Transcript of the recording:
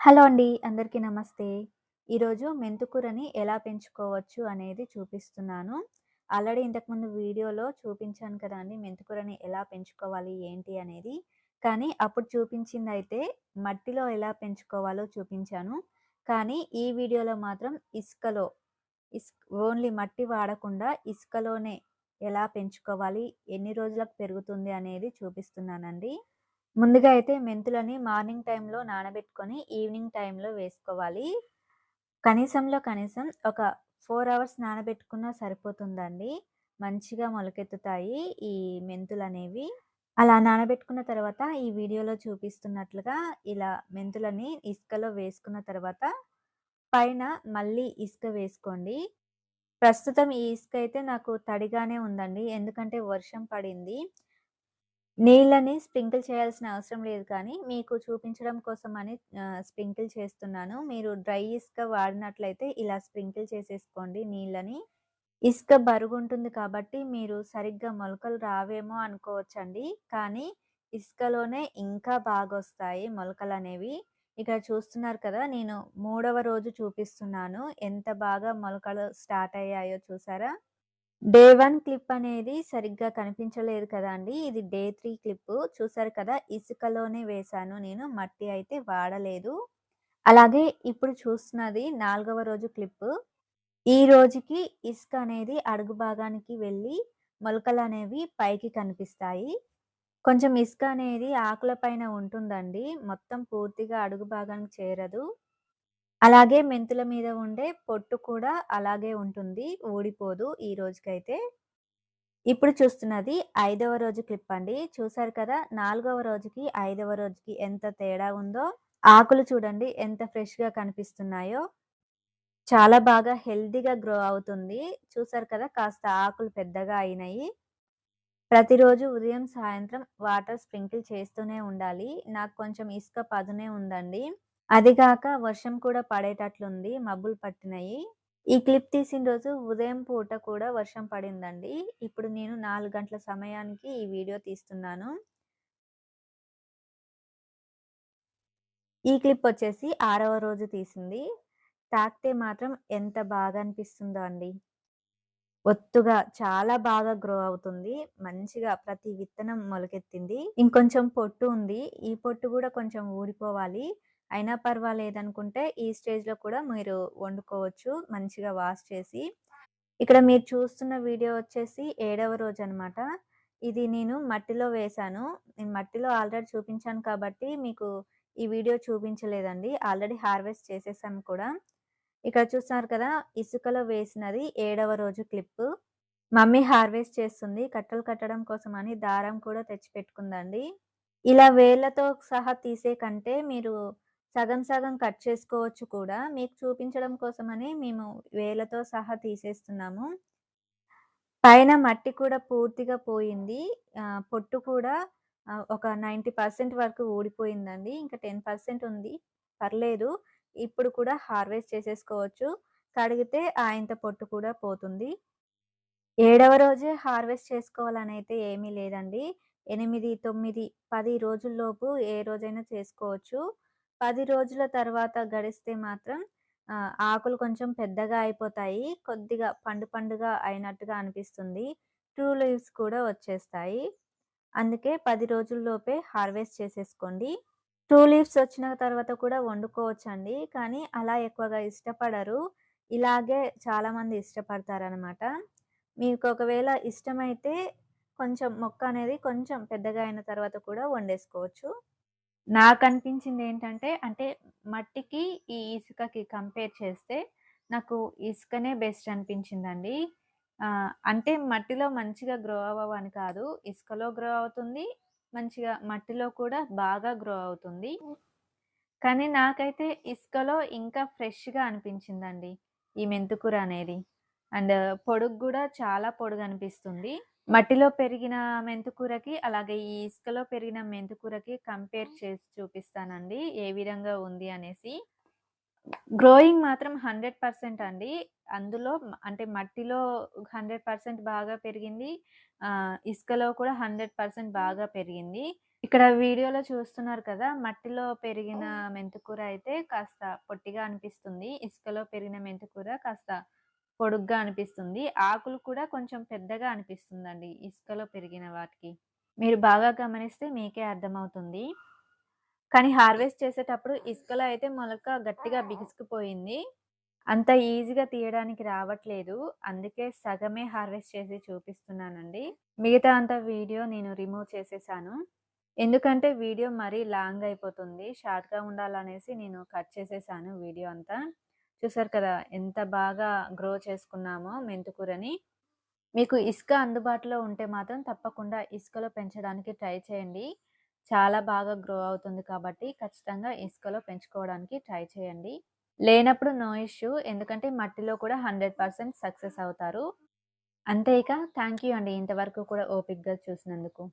Hello అండి. అందరికీ నమస్తే. ఈరోజు మెంతుకూరని ఎలా పెంచుకోవచ్చు అనేది చూపిస్తున్నాను. ఆల్రెడీ ఇంతకుముందు వీడియోలో చూపించాను కదండీ! మెంతికూరని ఎలా పెంచుకోవాలి ఏంటి అనేది. కానీ అప్పుడు చూపించింది అయితే మట్టిలో ఎలా పెంచుకోవాలో చూపించాను. కానీ ఈ వీడియోలో మాత్రం ఇసుకలో ఇస్ ఓన్లీ మట్టి వాడకుండా ఇసుకలోనే ఎలా పెంచుకోవాలి, ఎన్ని రోజులకు పెరుగుతుంది అనేది చూపిస్తున్నానండి. ముందుగా అయితే మెంతులని మార్నింగ్ టైంలో నానబెట్టుకొని ఈవినింగ్ టైంలో వేసుకోవాలి. కనీసంలో కనీసం ఒక ఫోర్ అవర్స్ నానబెట్టుకున్నా సరిపోతుందండి. మంచిగా మొలకెత్తుతాయి ఈ మెంతులు అనేవి అలా నానబెట్టుకున్న తర్వాత ఈ వీడియోలో చూపిస్తున్నట్లుగా ఇలా మెంతులని ఇసుకలో వేసుకున్న తర్వాత పైన మళ్ళీ ఇసుక వేసుకోండి. ప్రస్తుతం ఈ ఇసుక అయితే నాకు తడిగానే ఉందండి. ఎందుకంటే వర్షం పడింది. నీళ్ళని స్ప్రింకిల్ చేయాల్సిన అవసరం లేదు కానీ, మీకు చూపించడం కోసమని అని స్ప్రింకిల్ చేస్తున్నాను. మీరు డ్రై ఇసుక వాడినట్లయితే ఇలా స్ప్రింకిల్ చేసేసుకోండి నీళ్ళని. ఇసుక బరుగుంటుంది కాబట్టి మీరు సరిగ్గా మొలకలు రావేమో అనుకోవచ్చండి. కానీ ఇసుకలోనే ఇంకా బాగా వస్తాయి మొలకలు అనేవి ఇక్కడ చూస్తున్నారు కదా! నేను మూడవ రోజు చూపిస్తున్నాను. ఎంత బాగా మొలకలు స్టార్ట్ అయ్యాయో చూసారా? డే వన్ క్లిప్ అనేది సరిగ్గా కనిపించలేదు కదండీ! ఇది డే త్రీ క్లిప్ చూసారు కదా! ఇసుకలోనే వేశాను నేను. మట్టి అయితే వాడలేదు. అలాగే ఇప్పుడు చూస్తున్నది నాలుగవ రోజు క్లిప్పు. ఈ రోజుకి ఇసుక అనేది అడుగు భాగానికి వెళ్ళి మొలకలు అనేవి పైకి కనిపిస్తాయి. కొంచెం ఇసుక అనేది ఆకుల పైన ఉంటుందండి. మొత్తం పూర్తిగా అడుగు భాగానికి చేరదు. అలాగే మెంతుల మీద ఉండే పొట్టు కూడా అలాగే ఉంటుంది. ఊడిపోదు ఈ రోజుకైతే. ఇప్పుడు చూస్తున్నది ఐదవ రోజు క్లిప్ అండి. చూసారు కదా! నాలుగవ రోజుకి, ఐదవ రోజుకి ఎంత తేడా ఉందో. ఆకులు చూడండి ఎంత ఫ్రెష్‌గా కనిపిస్తున్నాయో. చాలా బాగా హెల్దీగా గ్రో అవుతుంది. చూసారు కదా! కాస్త ఆకులు పెద్దగా అయినాయి. ప్రతిరోజు ఉదయం, సాయంత్రం వాటర్ స్ప్రింకిల్ చేస్తూనే ఉండాలి. నాకు కొంచెం ఇసుక పదునే ఉందండి. అదిగాక వర్షం కూడా పడేటట్లుంది. మబ్బులు పట్టినాయి ఈ క్లిప్ తీసిన రోజు ఉదయం పూట కూడా వర్షం పడిందండి. ఇప్పుడు నేను నాలుగు గంటల సమయానికి ఈ వీడియో తీస్తున్నాను. ఈ క్లిప్ వచ్చేసి ఆరవ రోజు తీసింది. తాకితే మాత్రం ఎంత బాగా అనిపిస్తుందో అండి. ఒత్తుగా చాలా బాగా గ్రో అవుతుంది. మంచిగా ప్రతి విత్తనం మొలకెత్తింది. ఇంకొంచెం పొట్టు ఉంది. ఈ పొట్టు కూడా కొంచెం ఊడిపోవాలి. అయినా పర్వాలేదనుకుంటే ఈ స్టేజ్‌లో కూడా మీరు వండుకోవచ్చు. మంచిగా వాష్ చేసి. ఇక్కడ మీరు చూస్తున్న వీడియో వచ్చేసి ఏడవ రోజు అనమాట ఇది నేను మట్టిలో వేశాను. నేను మట్టిలో ఆల్రెడీ చూపించాను కాబట్టి మీకు ఈ వీడియో చూపించలేదండి. ఆల్రెడీ హార్వెస్ట్ చేసేసాను కూడా. ఇక్కడ చూస్తున్నారు కదా! ఇసుకలో వేసినది ఏడవ రోజు క్లిప్పు. మమ్మీ హార్వెస్ట్ చేస్తుంది. కట్టలు కట్టడం కోసం అని దారం కూడా తెచ్చిపెట్టుకుందండి. ఇలా వేళ్ళతో సహా తీసే కంటే మీరు సగం సగం కట్ చేసుకోవచ్చు కూడా. మీకు చూపించడం కోసమని మేము వేలతో సహా తీసేస్తున్నాము. పైన మట్టి కూడా పూర్తిగా పోయింది. పొట్టు కూడా ఒక 90% వరకు ఊడిపోయిందండి. ఇంకా 10% ఉంది. పర్లేదు. ఇప్పుడు కూడా హార్వెస్ట్ చేసేసుకోవచ్చు. కడిగితే ఆయంత పొట్టు కూడా పోతుంది. ఏడవ రోజే హార్వెస్ట్ చేసుకోవాలని అయితే ఏమీ లేదండి. 8, 9, 10 రోజుల్లోపు ఏ రోజైనా చేసుకోవచ్చు. పది రోజుల తర్వాత గడిస్తే మాత్రం ఆకులు కొంచెం పెద్దగా అయిపోతాయి. కొద్దిగా పండు పండుగా అయినట్టుగా అనిపిస్తుంది. ట్రూ లీవ్స్ కూడా వచ్చేస్తాయి. అందుకే పది రోజుల్లోపే హార్వెస్ట్ చేసేసుకోండి. ట్రూ లీవ్స్ వచ్చిన తర్వాత కూడా వండుకోవచ్చండి. కానీ అలా ఎక్కువగా ఇష్టపడరు. ఇలాగే చాలామంది ఇష్టపడతారనమాట. మీకు ఒకవేళ ఇష్టమైతే కొంచెం మొక్క అనేది కొంచెం పెద్దగా అయిన తర్వాత కూడా వండేసుకోవచ్చు. నాకు అనిపించింది ఏంటంటే అంటే మట్టికి, ఈ ఇసుకకి కంపేర్ చేస్తే నాకు ఇసుకనే బెస్ట్ అనిపించిందండి. ఆహ్, అంటే మట్టిలో మంచిగా గ్రో అవ్వవని కాదు. ఇసుకలో గ్రో అవుతుంది. మంచిగా మట్టిలో కూడా బాగా గ్రో అవుతుంది. కానీ నాకైతే ఇసుకలో ఇంకా ఫ్రెష్‌గా అనిపించిందండి. ఈ మెంతికూర అనేది. అండ్ పొడుగు గూడా చాలా పొడుగనిపిస్తుంది. మట్టిలో పెరిగిన మెంతికూరకి, అలాగే ఈ ఇసుకలో పెరిగిన మెంతికూరకి కంపేర్ చేసి చూపిస్తానండి. ఏ విధంగా ఉంది అనేసి. గ్రోయింగ్ మాత్రం 100% అండి. అందులో అంటే మట్టిలో 100% బాగా పెరిగింది. ఇసుకలో కూడా 100% బాగా పెరిగింది. ఇక్కడ వీడియోలో చూస్తున్నారు కదా! మట్టిలో పెరిగిన మెంతికూర అయితే కాస్త పొట్టిగా అనిపిస్తుంది. ఇసుకలో పెరిగిన మెంతికూర కాస్త పొడుగ్గా అనిపిస్తుంది. ఆకులు కూడా కొంచెం పెద్దగా అనిపిస్తుందండి ఇసుకలో పెరిగిన వాటికి. మీరు బాగా గమనిస్తే మీకే అర్థమవుతుంది. కానీ హార్వెస్ట్ చేసేటప్పుడు ఇసుకలో అయితే మొలక గట్టిగా బిగుసుకుపోయింది. అంత ఈజీగా తీయడానికి రావట్లేదు. అందుకే సగమే హార్వెస్ట్ చేసి చూపిస్తున్నానండి. మిగతా అంత వీడియో నేను రిమూవ్ చేసేసాను. ఎందుకంటే వీడియో మరీ లాంగ్ అయిపోతుంది. షార్ట్‌గా ఉండాలనేసి నేను కట్ చేసేసాను వీడియో అంతా. చూసారు కదా! ఎంత బాగా గ్రో చేసుకున్నామో మెంతికూరని. మీకు ఇసుక అందుబాటులో ఉంటే మాత్రం తప్పకుండా ఇసుకలో పెంచడానికి ట్రై చేయండి. చాలా బాగా గ్రో అవుతుంది కాబట్టి ఖచ్చితంగా ఇసుకలో పెంచుకోవడానికి ట్రై చేయండి. లేనప్పుడు నో ఇష్యూ. ఎందుకంటే మట్టిలో కూడా 100% సక్సెస్ అవుతారు. అంతే ఇక థ్యాంక్ యూ అండి. ఇంతవరకు కూడా ఓపిక్గా చూసినందుకు.